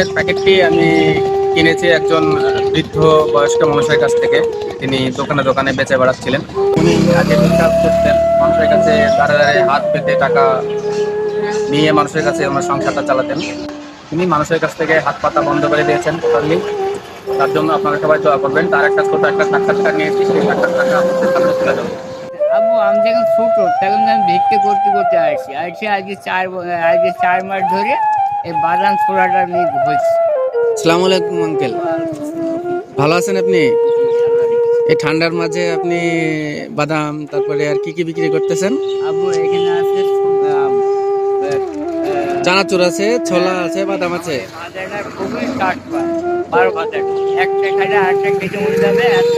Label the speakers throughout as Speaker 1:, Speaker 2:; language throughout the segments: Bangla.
Speaker 1: এর প্যাকেটটি আমি কিনেছি একজন বৃদ্ধ বয়স্ক মানুষের কাছ থেকে। তিনি দোকানে দোকানে বেচে বেড়াচ্ছিলেন। উনি আগে কাজ করতেন। মানুষের কাছে দাঁড়ে দাঁড়িয়ে হাত পেতে টাকা নিয়ে মানুষের কাছে ওনার সংসারটা চালাতেন। তিনি মানুষের কাছ থেকে হাত পাতা বন্ধ করে দিয়েছেন টোটালি তার জন্য আপনারা সবাই দোয়া করবেন। তার একটা ছোট একটা সাক্ষাৎকার নিয়েছি সেই সাক্ষাৎকারটা আপনাদের সামনে
Speaker 2: আমি যখন ছোট, তখন আমি ভিক্ষে করতে করতে আসছি আসছি আজকে চার আজকে চার মাস ধরে এই বাদাম ছোড়াটা নিয়ে ঘুরছি
Speaker 3: আসসালামু আলাইকুম আঙ্কেল। ভালো আছেন আপনি? এই ঠান্ডার মাঝে আপনি বাদাম তারপরে আর কি কি বিক্রি করতেছেন?
Speaker 2: আবু এখানে আছে
Speaker 3: চানাচুর আছে ছোলা আছে বাদাম আছে?
Speaker 2: খুবই বারো একটা খাইলে আরেকটা খেতে মনে যাবে এত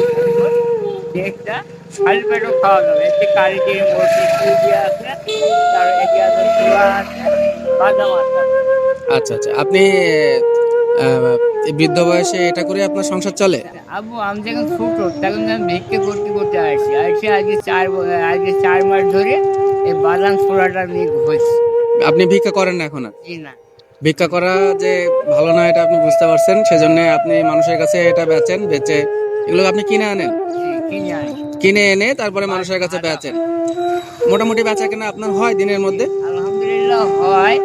Speaker 2: খালি পেটও খাওয়া যাবে একটি কারি দিয়ে মুরগি আছে তার এটি আছে ছোলা আছে বাদাম আছে।
Speaker 3: আচ্ছা আচ্ছা। আপনি বৃদ্ধ বয়সে এটা করে আপনার সংসার চলে?
Speaker 2: আবু আমি যখন ছোট তখন আমি ভিক্ষে করতে করতে আসছি আসছি আজকে চার আজকে চার মাস ধরে এই বাদাম ছোড়াটা নিয়ে ঘুরছি।
Speaker 3: আপনি ভিক্ষা করেন না এখন আর?
Speaker 2: না।
Speaker 3: ভিক্ষা করা যে ভালো না এটা আপনি বুঝতে পারছেন। সেজন্য আপনি মানুষের কাছে এটা বেচেন বেচে এগুলো আপনি কিনে আনেন?
Speaker 2: কিনে
Speaker 3: এনে তারপরে মানুষের কাছে বেচেন। মোটামুটি বেচা কেনা আপনার হয় দিনের মধ্যে?
Speaker 2: আলহামদুলিল্লাহ হয়।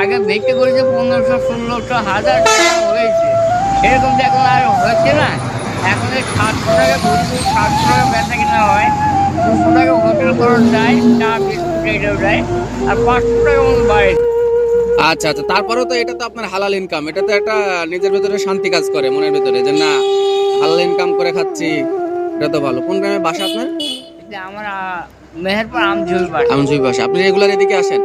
Speaker 2: আগে ভিক্ষে করেছে পনেরোশো ষোলোশো হাজার টাকা হয়েছে এরকম তো এখন আর হচ্ছে না। এখন এই সাতশো টাকা ঘুরতে সাতশো টাকা বেচা কিনা হয়। দুশো টাকা হোটেল খরচ দেয় চা বিস্কুট এটাও দেয়। আর পাঁচশো টাকা মতো বাড়ে।
Speaker 3: আচ্ছা আচ্ছা তারপরেও তো এটা তো আপনার হালাল ইনকাম এটা তো একটা নিজের ভেতরে শান্তি কাজ করে মনের ভেতরে যে না হালাল ইনকাম করে খাচ্ছি এটা তো ভালো। কোন গ্রামে বাসা আপনার?
Speaker 2: আমার মেহেরপুর আমঝুল বাড়ি
Speaker 3: আমজুই বাসা। আপনি রেগুলার এদিকে আসেন?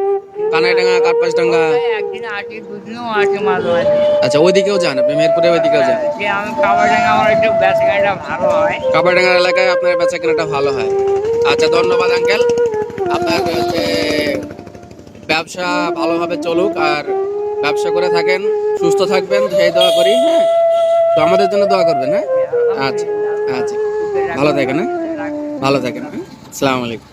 Speaker 3: কানাইডাঙ্গা কার্পাসডাঙ্গা
Speaker 2: একদিন আটে দুদিনও আটে মাঝে মাঝে
Speaker 3: আচ্ছা ওইদিকেও যান আপনি মেহেরপুরে ওইদিকেও যান?
Speaker 2: যে আমি খাবার ডাঙ্গা আমার একটু বেচা ভালো হয়।
Speaker 3: কাপারডাঙ্গা এলাকায় আপনার বেচা কেনাটা ভালো হয়। আচ্ছা ধন্যবাদ আঙ্কেল। আপনার হচ্ছে ব্যবসা ভালোভাবে চলুক আর ব্যবসা করে থাকেন সুস্থ থাকবেন সেই দোয়া করি হ্যাঁ? তো আমাদের জন্য দোয়া করবেন হ্যাঁ? আচ্ছা আচ্ছা। ভালো থাকেন হ্যাঁ? ভালো থাকেন হ্যাঁ? আসসালামু আলাইকুম।